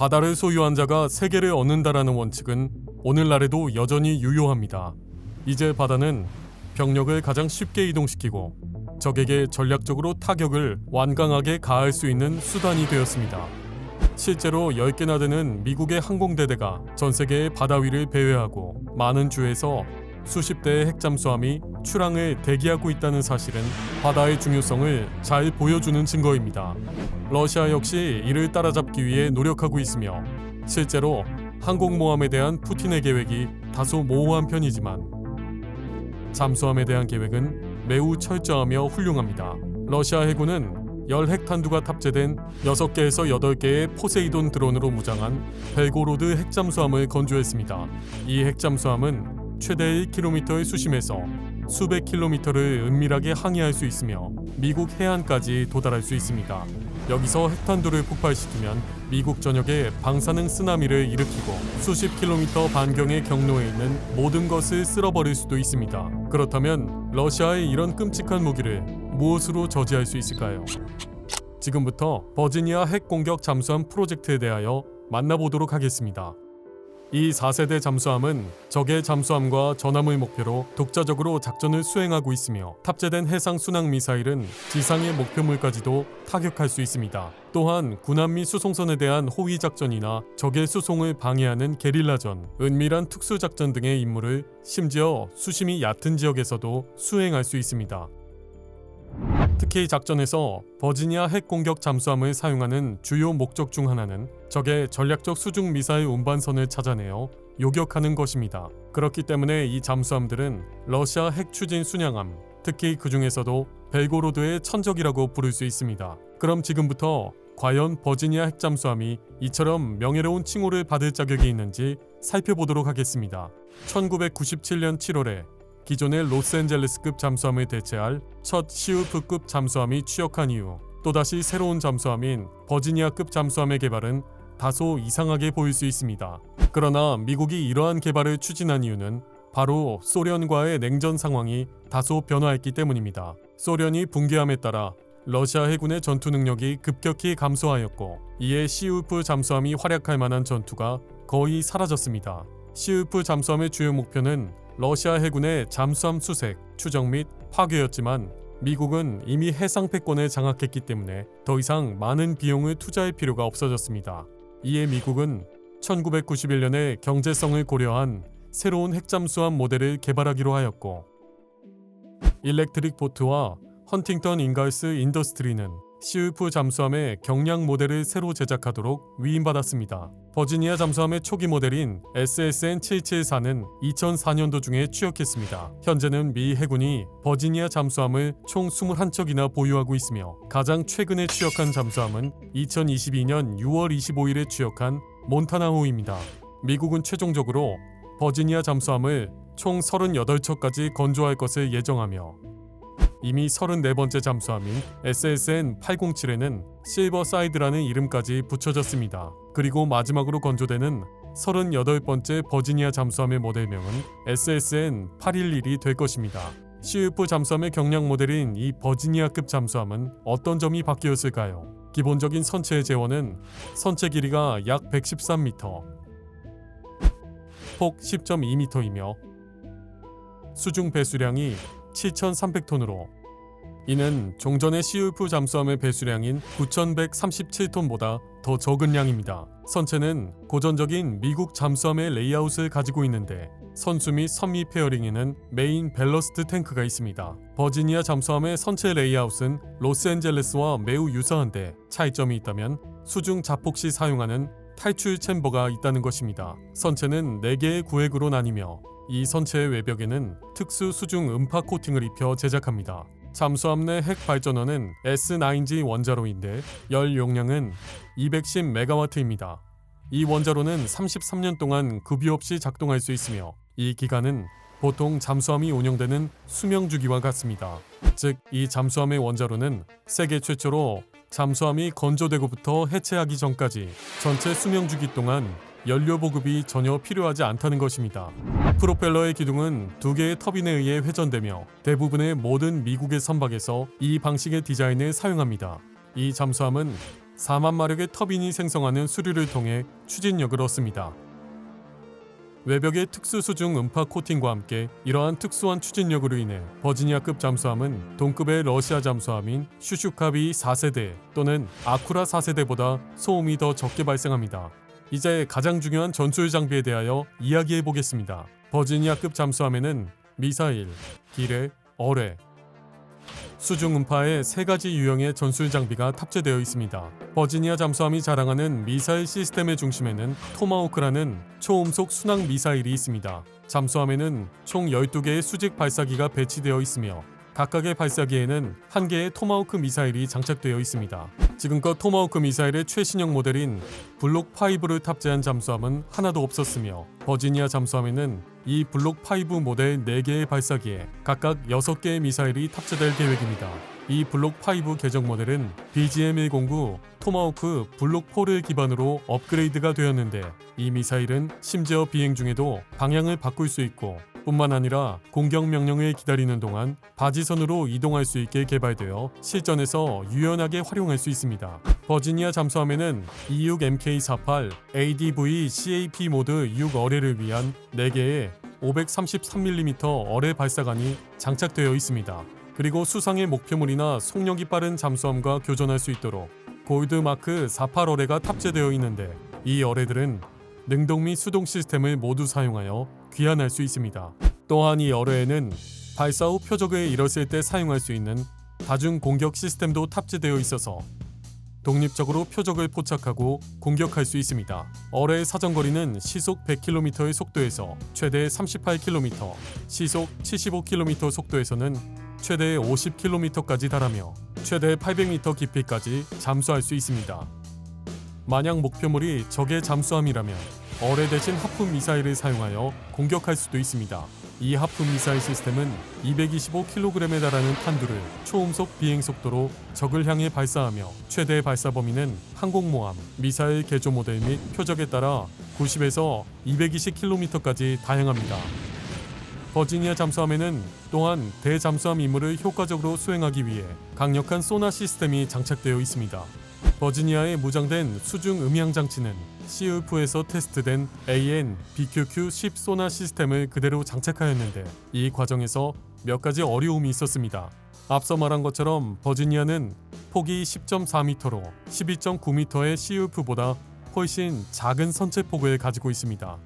바다를 소유한 자가 세계를 얻는다라는 원칙은 오늘날에도 여전히 유효합니다. 이제 바다는 병력을 가장 쉽게 이동시키고 적에게 전략적으로 타격을 완강하게 가할 수 있는 수단이 되었습니다. 실제로 10개나 되는 미국의 항공대대가 전 세계의 바다 위를 배회하고 많은 주에서 수십 대의 핵잠수함이 출항을 대기하고 있다는 사실은 바다의 중요성을 잘 보여주는 증거입니다. 러시아 역시 이를 따라잡기 위해 노력하고 있으며 실제로 항공모함에 대한 푸틴의 계획이 다소 모호한 편이지만 잠수함에 대한 계획은 매우 철저하며 훌륭합니다. 러시아 해군은 열 핵탄두가 탑재된 6개에서 8개의 포세이돈 드론으로 무장한 벨고로드 핵잠수함을 건조했습니다. 이 핵잠수함은 최대 1km의 수심에서 수백 킬로미터를 은밀하게 항해할 수 있으며 미국 해안까지 도달할 수 있습니다. 여기서 핵탄두를 폭발시키면 미국 전역에 방사능 쓰나미를 일으키고 수십 킬로미터 반경의 경로에 있는 모든 것을 쓸어버릴 수도 있습니다. 그렇다면 러시아의 이런 끔찍한 무기를 무엇으로 저지할 수 있을까요? 지금부터 버지니아 핵 공격 잠수함 프로젝트에 대하여 만나보도록 하겠습니다. 이 4세대 잠수함은 적의 잠수함과 전함을 목표로 독자적으로 작전을 수행하고 있으며 탑재된 해상 순항 미사일은 지상의 목표물까지도 타격할 수 있습니다. 또한 군함 및 수송선에 대한 호위 작전이나 적의 수송을 방해하는 게릴라전, 은밀한 특수 작전 등의 임무를 심지어 수심이 얕은 지역에서도 수행할 수 있습니다. 특히 작전에서 버지니아 핵 공격 잠수함을 사용하는 주요 목적 중 하나는 적의 전략적 수중 미사일 운반선을 찾아내어 요격하는 것입니다. 그렇기 때문에 이 잠수함들은 러시아 핵 추진 순양함, 특히 그 중에서도 벨고로드의 천적이라고 부를 수 있습니다. 그럼 지금부터 과연 버지니아 핵 잠수함이 이처럼 명예로운 칭호를 받을 자격이 있는지 살펴보도록 하겠습니다. 1997년 7월에 기존의 로스앤젤레스급 잠수함을 대체할 첫 시우프급 잠수함이 취역한 이후 또다시 새로운 잠수함인 버지니아급 잠수함의 개발은 다소 이상하게 보일 수 있습니다. 그러나 미국이 이러한 개발을 추진한 이유는 바로 소련과의 냉전 상황이 다소 변화했기 때문입니다. 소련이 붕괴함에 따라 러시아 해군의 전투 능력이 급격히 감소하였고 이에 시우프 잠수함이 활약할 만한 전투가 거의 사라졌습니다. 시우프 잠수함의 주요 목표는 러시아 해군의 잠수함 수색, 추정 및 파괴였지만 미국은 이미 해상 패권을 장악했기 때문에 더 이상 많은 비용을 투자할 필요가 없어졌습니다. 이에 미국은 1991년에 경제성을 고려한 새로운 핵잠수함 모델을 개발하기로 하였고 일렉트릭 보트와 헌팅턴 인갈스 인더스트리는 시우프 잠수함의 경량 모델을 새로 제작하도록 위임받았습니다. 버지니아 잠수함의 초기 모델인 SSN-774는 2004년도 중에 취역했습니다. 현재는 미 해군이 버지니아 잠수함을 총 21척이나 보유하고 있으며 가장 최근에 취역한 잠수함은 2022년 6월 25일에 취역한 몬타나호입니다. 미국은 최종적으로 버지니아 잠수함을 총 38척까지 건조할 것을 예정하며 이미 34번째 잠수함인 SSN-807에는 실버 사이드라는 이름까지 붙여졌습니다. 그리고 마지막으로 건조되는 38번째 버지니아 잠수함의 모델명은 SSN-811이 될 것입니다. 시우프 잠수함의 경량 모델인 이 버지니아급 잠수함은 어떤 점이 바뀌었을까요? 기본적인 선체의 재원은 선체 길이가 약 113m, 폭 10.2m이며 수중 배수량이 7,300톤으로 이는 종전의 시우프 잠수함의 배수량인 9,137톤보다 더 적은 양입니다. 선체는 고전적인 미국 잠수함의 레이아웃을 가지고 있는데 선수 및 선미 페어링에는 메인 밸러스트 탱크가 있습니다. 버지니아 잠수함의 선체 레이아웃은 로스앤젤레스와 매우 유사한데 차이점이 있다면 수중 자폭 시 사용하는 탈출 챔버가 있다는 것입니다. 선체는 4개의 구획으로 나뉘며 이 선체의 외벽에는 특수 수중 음파 코팅을 입혀 제작합니다. 잠수함 내 핵 발전원은 S9G 원자로인데 열 용량은 210메가와트입니다. 이 원자로는 33년 동안 급이 없이 작동할 수 있으며 이 기간은 보통 잠수함이 운영되는 수명 주기와 같습니다. 즉, 이 잠수함의 원자로는 세계 최초로 잠수함이 건조되고부터 해체하기 전까지 전체 수명 주기 동안 연료 보급이 전혀 필요하지 않다는 것입니다. 프로펠러의 기둥은 두 개의 터빈에 의해 회전되며 대부분의 모든 미국의 선박에서 이 방식의 디자인을 사용합니다. 이 잠수함은 4만 마력의 터빈이 생성하는 수류를 통해 추진력을 얻습니다. 외벽의 특수 수중 음파 코팅과 함께 이러한 특수한 추진력으로 인해 버지니아급 잠수함은 동급의 러시아 잠수함인 슈슈카비 4세대 또는 아쿠라 4세대보다 소음이 더 적게 발생합니다. 이제 가장 중요한 전술 장비에 대하여 이야기해 보겠습니다. 버지니아급 잠수함에는 미사일, 기뢰, 어뢰, 수중 음파의 세 가지 유형의 전술 장비가 탑재되어 있습니다. 버지니아 잠수함이 자랑하는 미사일 시스템의 중심에는 토마호크라는 초음속 순항 미사일이 있습니다. 잠수함에는 총 12개의 수직 발사기가 배치되어 있으며 각각의 발사기에는 한 개의 토마호크 미사일이 장착되어 있습니다. 지금껏 토마호크 미사일의 최신형 모델인 블록 5를 탑재한 잠수함은 하나도 없었으며 버지니아 잠수함에는 이 블록 5 모델 4개의 발사기에 각각 6개의 미사일이 탑재될 계획입니다. 이 블록 5 개정 모델은 BGM-109 토마호크 블록 4를 기반으로 업그레이드가 되었는데 이 미사일은 심지어 비행 중에도 방향을 바꿀 수 있고 뿐만 아니라 공격 명령을 기다리는 동안 바지선으로 이동할 수 있게 개발되어 실전에서 유연하게 활용할 수 있습니다. 버지니아 잠수함에는 E6 MK48 ADV CAP 모드 6 어뢰를 위한 4개의 533mm 어뢰 발사관이 장착되어 있습니다. 그리고 수상의 목표물이나 속력이 빠른 잠수함과 교전할 수 있도록 골드 마크 48 어뢰가 탑재되어 있는데 이 어뢰들은 능동 및 수동 시스템을 모두 사용하여 귀환할 수 있습니다. 또한 이 어뢰에는 발사 후 표적을 잃었을 때 사용할 수 있는 다중 공격 시스템도 탑재되어 있어서 독립적으로 표적을 포착하고 공격할 수 있습니다. 어뢰의 사정거리는 시속 100km의 속도에서 최대 38km, 시속 75km 속도에서는 최대 50km까지 달하며 최대 800m 깊이까지 잠수할 수 있습니다. 만약 목표물이 적의 잠수함이라면 어뢰 대신 하품 미사일을 사용하여 공격할 수도 있습니다. 이 하품 미사일 시스템은 225kg에 달하는 탄두를 초음속 비행 속도로 적을 향해 발사하며 최대 발사 범위는 항공모함, 미사일 개조 모델 및 표적에 따라 90에서 220km까지 다양합니다. 버지니아 잠수함에는 또한 대잠수함 임무를 효과적으로 수행하기 위해 강력한 소나 시스템이 장착되어 있습니다. 버지니아에 무장된 수중 음향 장치는 CUF에서 테스트된 AN BQQ-10 소나 시스템을 그대로 장착하였는데 이 과정에서 몇 가지 어려움이 있었습니다. 앞서 말한 것처럼 버지니아는 폭이 10.4m로 12.9m의 CUF보다 훨씬 작은 선체 폭을 가지고 있습니다.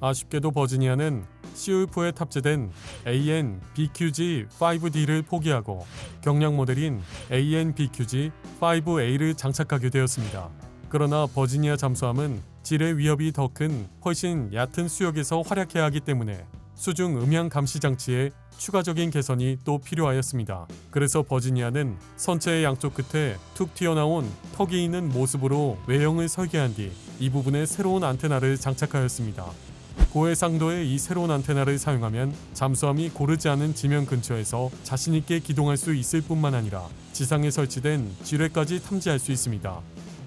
아쉽게도 버지니아는 CUF에 탑재된 AN BQG 5D를 포기하고 경량 모델인 AN BQG 5A를 장착하게 되었습니다. 그러나 버지니아 잠수함은 질의 위협이 더 큰 훨씬 얕은 수역에서 활약해야 하기 때문에 수중 음향 감시 장치에 추가적인 개선이 또 필요하였습니다. 그래서 버지니아는 선체의 양쪽 끝에 툭 튀어나온 턱이 있는 모습으로 외형을 설계한 뒤 이 부분에 새로운 안테나를 장착하였습니다. 고해상도의 이 새로운 안테나를 사용하면 잠수함이 고르지 않은 지면 근처에서 자신있게 기동할 수 있을 뿐만 아니라 지상에 설치된 지뢰까지 탐지할 수 있습니다.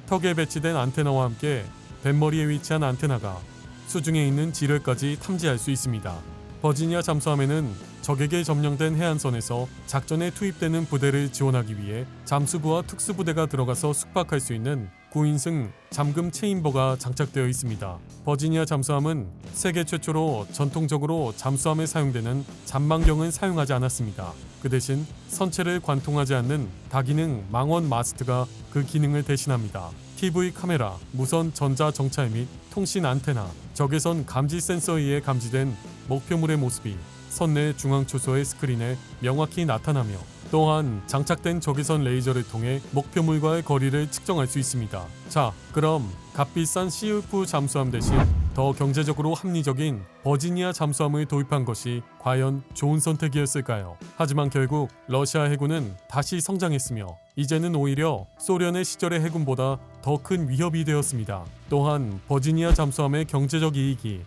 턱에 배치된 안테나와 함께 뱃머리에 위치한 안테나가 수중에 있는 지뢰까지 탐지할 수 있습니다. 버지니아 잠수함에는 적에게 점령된 해안선에서 작전에 투입되는 부대를 지원하기 위해 잠수부와 특수부대가 들어가서 숙박할 수 있는 9인승 잠금 체인버가 장착되어 있습니다. 버지니아 잠수함은 세계 최초로 전통적으로 잠수함에 사용되는 잠망경은 사용하지 않았습니다. 그 대신 선체를 관통하지 않는 다기능 망원 마스트가 그 기능을 대신합니다. TV 카메라, 무선 전자 정찰 및 통신 안테나, 적외선 감지 센서에 의해 감지된 목표물의 모습이 선내 중앙 초소의 스크린에 명확히 나타나며 또한 장착된 적외선 레이저를 통해 목표물과의 거리를 측정할 수 있습니다. 자, 그럼 값비싼 CUF 잠수함 대신 더 경제적으로 합리적인 버지니아 잠수함을 도입한 것이 과연 좋은 선택이었을까요? 하지만 결국 러시아 해군은 다시 성장했으며 이제는 오히려 소련의 시절의 해군보다 더 큰 위협이 되었습니다. 또한 버지니아 잠수함의 경제적 이익이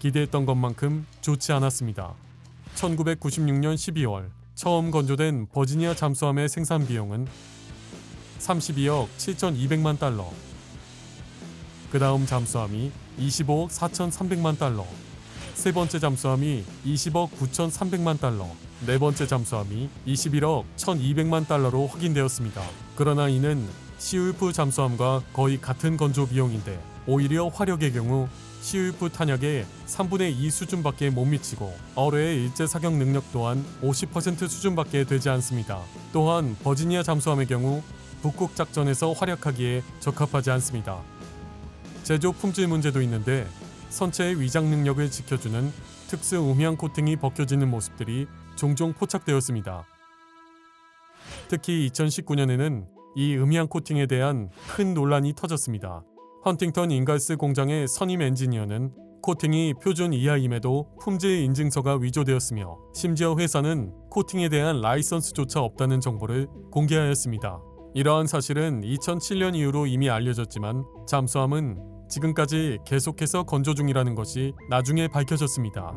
기대했던 것만큼 좋지 않았습니다. 1996년 12월 처음 건조된 버지니아 잠수함의 생산 비용은 32억 7,200만 달러. 그 다음 잠수함이 25억 4,300만 달러. 세 번째 잠수함이 20억 9,300만 달러. 네 번째 잠수함이 21억 1,200만 달러로 확인되었습니다. 그러나 이는 시울프 잠수함과 거의 같은 건조 비용인데 오히려 화력의 경우 시울프 탄약의 3분의 2 수준밖에 못 미치고 어뢰의 일제 사격 능력 또한 50% 수준밖에 되지 않습니다. 또한 버지니아 잠수함의 경우 북극 작전에서 활약하기에 적합하지 않습니다. 제조 품질 문제도 있는데 선체의 위장 능력을 지켜주는 특수 음향 코팅이 벗겨지는 모습들이 종종 포착되었습니다. 특히 2019년에는 이 음향 코팅에 대한 큰 논란이 터졌습니다. 헌팅턴 인갈스 공장의 선임 엔지니어는 코팅이 표준 이하임에도 품질 인증서가 위조되었으며 심지어 회사는 코팅에 대한 라이선스조차 없다는 정보를 공개하였습니다. 이러한 사실은 2007년 이후로 이미 알려졌지만 잠수함은 지금까지 계속해서 건조 중이라는 것이 나중에 밝혀졌습니다.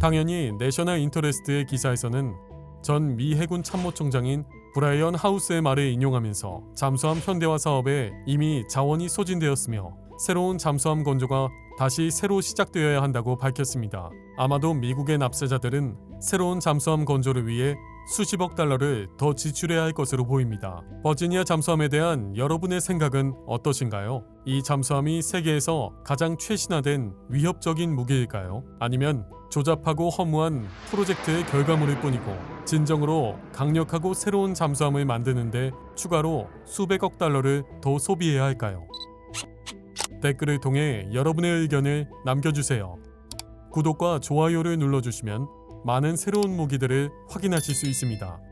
당연히 내셔널 인터레스트의 기사에서는 전 미 해군 참모총장인 브라이언 하우스의 말을 인용하면서 잠수함 현대화 사업에 이미 자원이 소진되었으며 새로운 잠수함 건조가 다시 새로 시작되어야 한다고 밝혔습니다. 아마도 미국의 납세자들은 새로운 잠수함 건조를 위해 수십억 달러를 더 지출해야 할 것으로 보입니다. 버지니아 잠수함에 대한 여러분의 생각은 어떠신가요? 이 잠수함이 세계에서 가장 최신화된 위협적인 무기일까요? 아니면 조잡하고 허무한 프로젝트의 결과물일 뿐이고 진정으로 강력하고 새로운 잠수함을 만드는데 추가로 수백억 달러를 더 소비해야 할까요? 댓글을 통해 여러분의 의견을 남겨주세요. 구독과 좋아요를 눌러주시면 많은 새로운 무기들을 확인하실 수 있습니다.